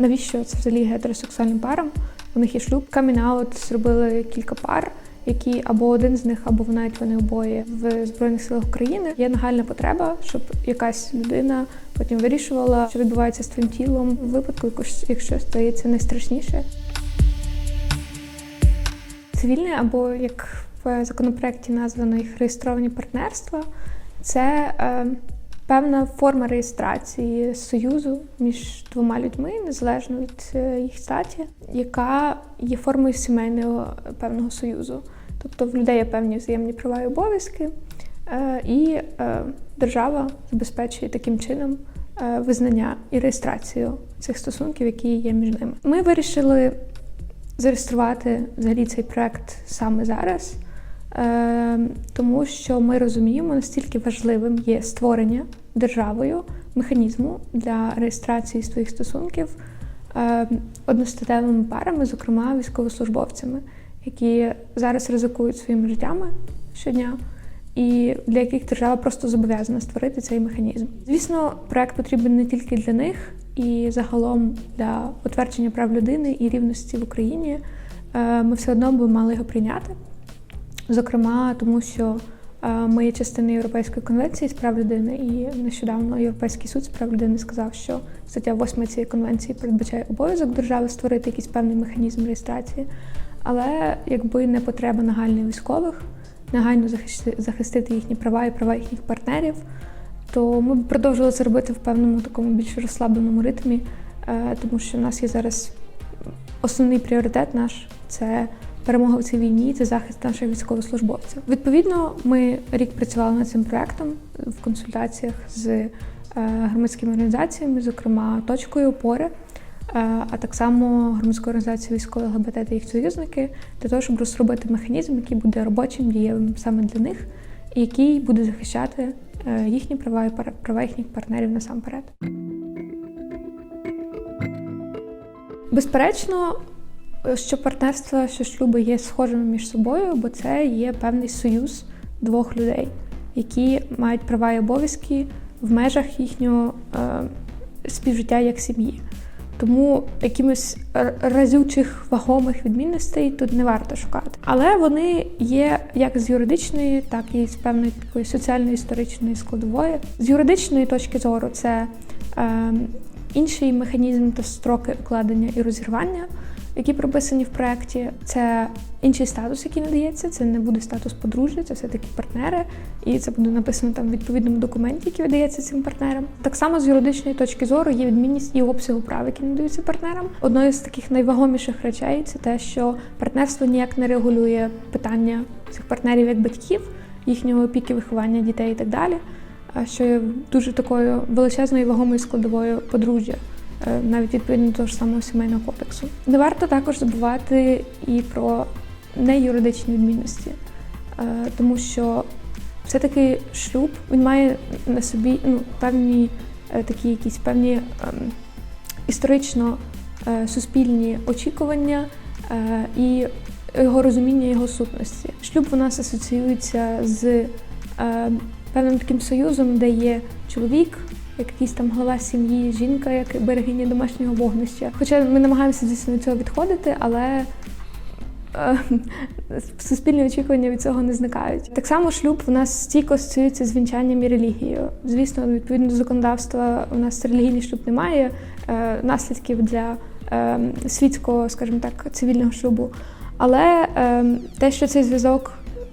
навіщо це взагалі гетеросексуальним парам? У них є шлюб. Камінаут зробили кілька пар, які або один з них, або навіть вони обоє в Збройних силах України. Є нагальна потреба, щоб якась людина потім вирішувала, що відбувається з твоїм тілом в випадку, якщо стається найстрашніше. Цивільне або як в законопроекті названо їх реєстровані партнерства, це е, певна форма реєстрації союзу між двома людьми, незалежно від е, їх статі, яка є формою сімейного певного союзу. Тобто в людей є певні взаємні права і обов'язки, е, і е, держава забезпечує таким чином визнання і реєстрацію цих стосунків, які є між ними. Ми вирішили зареєструвати взагалі цей проект саме зараз, тому що ми розуміємо, наскільки важливим є створення державою механізму для реєстрації своїх стосунків е, одностатевими парами, зокрема військовослужбовцями, які зараз ризикують своїми життями щодня. І для яких держава просто зобов'язана створити цей механізм. Звісно, проект потрібен не тільки для них, і загалом для утвердження прав людини і рівності в Україні е, ми все одно б мали його прийняти. Зокрема, тому що ми є частиною Європейської конвенції з прав людини, і нещодавно Європейський суд з прав людини сказав, що стаття 8 цієї конвенції передбачає обов'язок держави створити якийсь певний механізм реєстрації. Але якби не потреба нагальної військових, захисти- захистити їхні права і права їхніх партнерів, то ми б продовжили це робити в певному такому більш розслабленому ритмі, е, тому що в нас є зараз основний пріоритет наш це перемога в цій війні, це захист наших військовослужбовців. Відповідно, ми рік працювали над цим проектом в консультаціях з е, громадськими організаціями, зокрема точкою опори. е, А так само громадською організацією військових ЛГБТ та їх союзники для того, щоб розробити механізм, який буде робочим, дієвим саме для них, і який буде захищати е, їхні права і права їхніх партнерів насамперед. Безперечно, що партнерства, що шлюби є схожими між собою, бо це є певний союз двох людей, які мають права і обов'язки в межах їхнього е, співжиття як сім'ї. Тому якимось разючих вагомих відмінностей тут не варто шукати. Але вони є як з юридичної, так і з певної такої соціально-історичної складової. З юридичної точки зору це е, інший механізм та строки укладення і розірвання, які прописані в проєкті. Це інший статус, який надається. Це не буде статус подружжя, це все-таки партнери, і це буде написано там в відповідному документі, який видається цим партнерам. Так само з юридичної точки зору є відмінність і обсягу прав, які надаються партнерам. Одною з таких найвагоміших речей це те, що партнерство ніяк не регулює питання цих партнерів як батьків, їхнього опіки, виховання дітей і так далі. Що є дуже такою величезною вагомою складовою подружжя, навіть відповідно того ж самого сімейного кодексу. Не варто також забувати і про неюридичні відмінності, е, тому що все-таки шлюб він має на собі ну, певні е, такі якісь певні ем, історично е, суспільні очікування е, і його розуміння його сутності. Шлюб у нас асоціюється з е, певним таким союзом, де є чоловік, як якийсь там голова сім'ї, жінка, як берегиня домашнього вогнища. Хоча ми намагаємося звісно від цього відходити, але е, суспільні очікування від цього не зникають. Так само шлюб у нас стійко асоціюється з вінчанням і релігією. Звісно, відповідно до законодавства у нас релігійний шлюб не має е, наслідків для е, світського, скажімо так, цивільного шлюбу. Але те, що цей зв'язок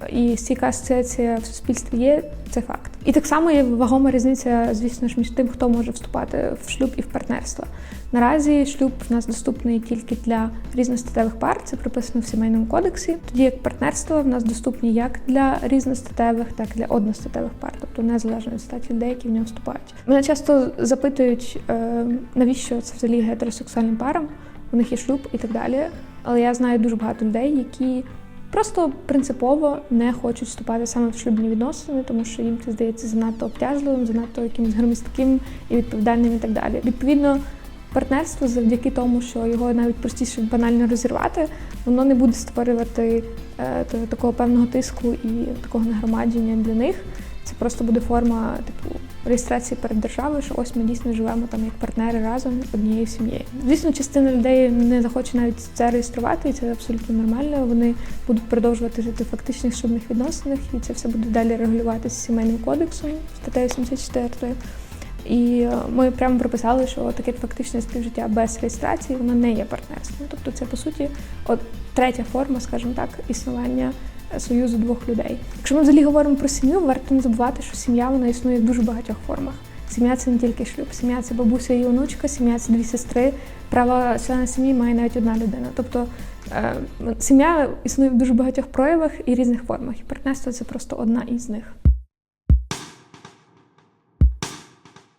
і стійка асоціація в суспільстві є, це факт. І так само є вагома різниця, звісно ж, між тим, хто може вступати в шлюб і в партнерство. Наразі шлюб в нас доступний тільки для різностатевих пар, це прописано в сімейному кодексі. Тоді як партнерство в нас доступні як для різностатевих, так і для одностатевих пар, тобто незалежно від статі людей, які в нього вступають. Мене часто запитують, е, навіщо це взагалі гетеросексуальним парам, у них є шлюб і так далі. Але я знаю дуже багато людей, які просто принципово не хочуть вступати саме в шлюбні відносини, тому що їм це здається занадто обтяжливим, занадто якимось громістким і відповідальним і так далі. Відповідно, партнерство завдяки тому, що його навіть простіше банально розірвати, воно не буде створювати е, такого певного тиску і такого нагромадження для них. Це просто буде форма типу реєстрації перед державою, що ось ми дійсно живемо там як партнери разом однією сім'єю. Звісно, частина людей не захоче навіть це реєструвати, і це абсолютно нормально. Вони будуть продовжувати жити в фактичних шлюбних відносинах, і це все буде далі регулюватися сімейним кодексом статтею 74. І е, ми прямо прописали, що таке фактичне співжиття без реєстрації воно не є партнерством. Тобто це по суті от третя форма, скажімо так, існування союзу двох людей. Якщо ми взагалі говоримо про сім'ю, варто не забувати, що сім'я вона існує в дуже багатьох формах. Сім'я це не тільки шлюб, сім'я це бабуся і онучка, сім'я це дві сестри. Право члена сім'ї має навіть одна людина. Тобто е, сім'я існує в дуже багатьох проявах і різних формах. І партнерство це просто одна із них.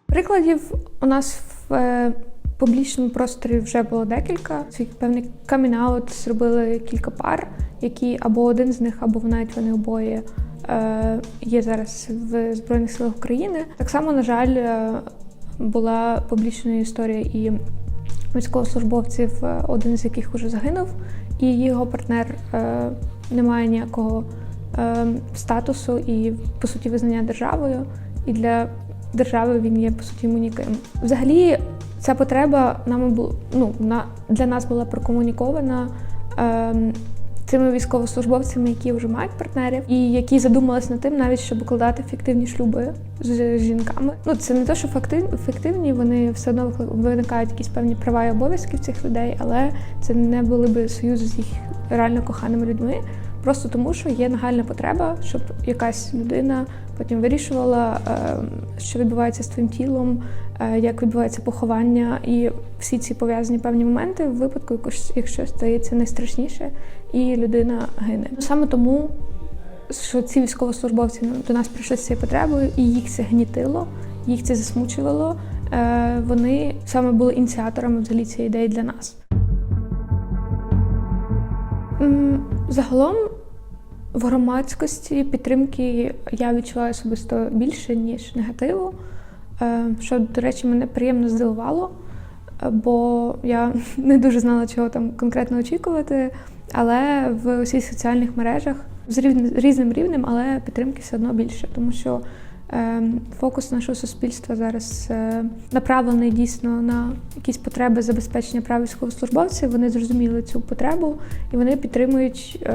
Прикладів у нас в е, публічному просторі вже було декілька. Свій певний камінаут зробили кілька пар, які або один з них, або навіть вони обоє е, є зараз в Збройних силах України. Так само, на жаль, е, була публічною історія і військовослужбовців, е, один з яких вже загинув, і його партнер не має ніякого статусу і, по суті, визнання державою. І для держави він є по суті ніким. Взагалі, ця потреба нам ну, на, для нас була прокомунікована ем, цими військовослужбовцями, які вже мають партнерів, і які задумалися над тим, навіть щоб укладати фіктивні шлюби з жінками. Ну це не те, що фіктивні, вони все одно виникають якісь певні права і обов'язки в цих людей, але це не були би союзи з їх реально коханими людьми. Просто тому, що є нагальна потреба, щоб якась людина потім вирішувала, е, що відбувається з твоїм тілом, е, як відбувається поховання, і всі ці пов'язані певні моменти в випадку, якщо стається найстрашніше, і людина гине. Саме тому, що ці військовослужбовці до нас прийшли з цією потребою, і їх це гнітило, їх це засмучувало. е, Вони саме були ініціаторами взагалі цієї ідеї для нас. Загалом в громадськості підтримки я відчуваю особисто більше, ніж негативу. Е, Що, до речі, мене приємно здивувало, бо я не дуже знала, чого там конкретно очікувати. Але в усіх соціальних мережах з різним рівнем, але підтримки все одно більше, тому що е, фокус нашого суспільства зараз е, направлений дійсно на якісь потреби забезпечення прав військовослужбовців. Вони зрозуміли цю потребу і вони підтримують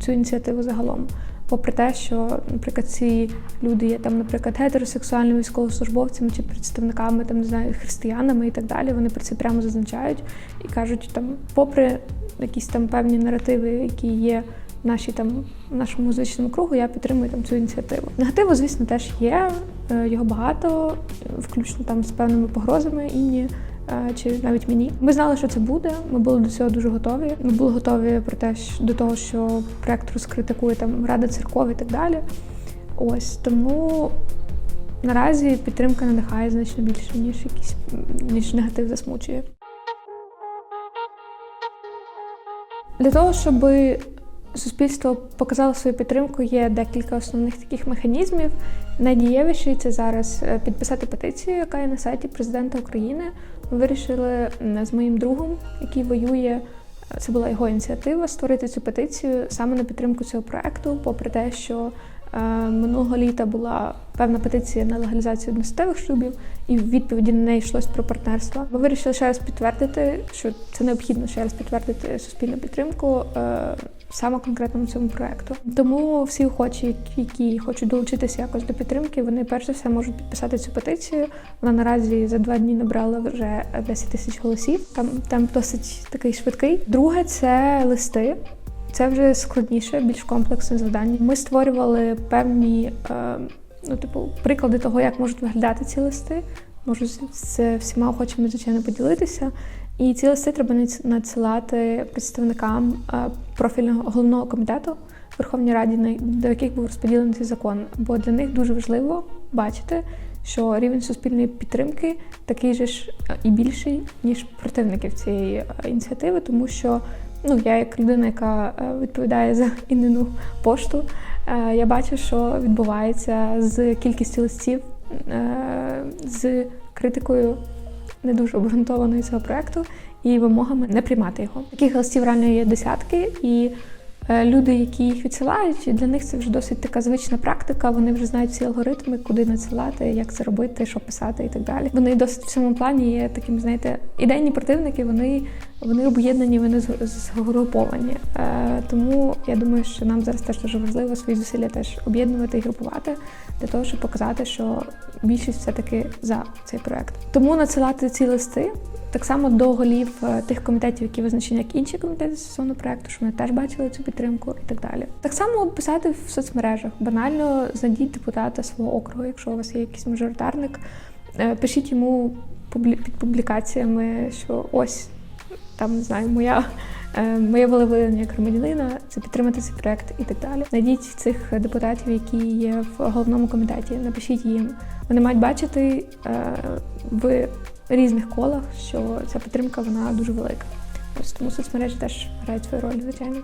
цю ініціативу загалом. Попри те, що, наприклад, ці люди є там, наприклад, гетеросексуальними військовослужбовцями чи представниками там, не знаю, християнами і так далі. Вони про це прямо зазначають і кажуть, там, попри якісь там певні наративи, які є в нашій там в нашому музичному кругу, я підтримую там цю ініціативу. Негативу, звісно, теж є. е, Його багато, включно там з певними погрозами інні. Чи навіть мені ми знали, що це буде. Ми були до цього дуже готові. Ми були готові про те, до того, що проект розкритикує там Рада церков і так далі. Ось тому наразі підтримка надихає значно більше, ніж якийсь ніж негатив засмучує. Для того, щоб суспільство показало свою підтримку, є декілька основних таких механізмів. Найдієвіший це зараз е, підписати петицію, яка є на сайті президента України. Вирішили з моїм другом, який воює. е, Це була його ініціатива створити цю петицію саме на підтримку цього проекту, попри те, що е, минулого літа була певна петиція на легалізацію одностатевих шлюбів, і в відповіді на неї йшлось про партнерство. Ми вирішили ще раз підтвердити, що це необхідно ще раз підтвердити суспільну підтримку е, саме конкретно цьому проекту. Тому всі охочі, які хочуть долучитися якось до підтримки, вони перш за все можуть підписати цю петицію. Вона наразі за два дні набрала вже 10 тисяч голосів. Там там досить такий швидкий. Друге це листи. Це вже складніше, більш комплексне завдання. Ми створювали певні е, ну, типу, приклади того, як можуть виглядати ці листи. Можу з- всіма охочими, звичайно, поділитися. І ці листи треба надсилати представникам е, профільного головного комітету Верховній Раді, до яких був розподілений цей закон. Бо для них дуже важливо бачити, що рівень суспільної підтримки такий же ж е, і більший, ніж противників цієї е, ініціативи, тому що ну, я як людина, яка відповідає за інну пошту, я бачу, що відбувається з кількістю листів, з критикою не дуже обґрунтованою цього проекту і вимогами не приймати його. Таких листів реально є десятки, і е, люди, які їх відсилають, для них це вже досить така звична практика. Вони вже знають всі алгоритми, куди надсилати, як це робити, що писати і так далі. Вони досить в цьому плані є такими, знаєте, ідейні противники. Вони вони об'єднані, вони згруповані. Е, тому я думаю, що нам зараз теж дуже важливо свої зусилля теж об'єднувати і групувати для того, щоб показати, що більшість все таки за цей проект. Тому надсилати ці листи. Так само до голів е, тих комітетів, які визначені як інші комітети стосовно проекту, щоб вони теж бачили цю підтримку і так далі. Так само писати в соцмережах. Банально знайдіть депутата свого округу, якщо у вас є якийсь мажоритарник, е, пишіть йому публі- під публікаціями, що ось там не знаю, моя. Е, Моє волевиявлення як громадянина це підтримати цей проект і так далі. Найдіть цих депутатів, які є в головному комітеті. Напишіть їм. Вони мають бачити е, в різних колах, що ця підтримка вона дуже велика. Ось тому соцмережі теж грають свою роль, звичайно.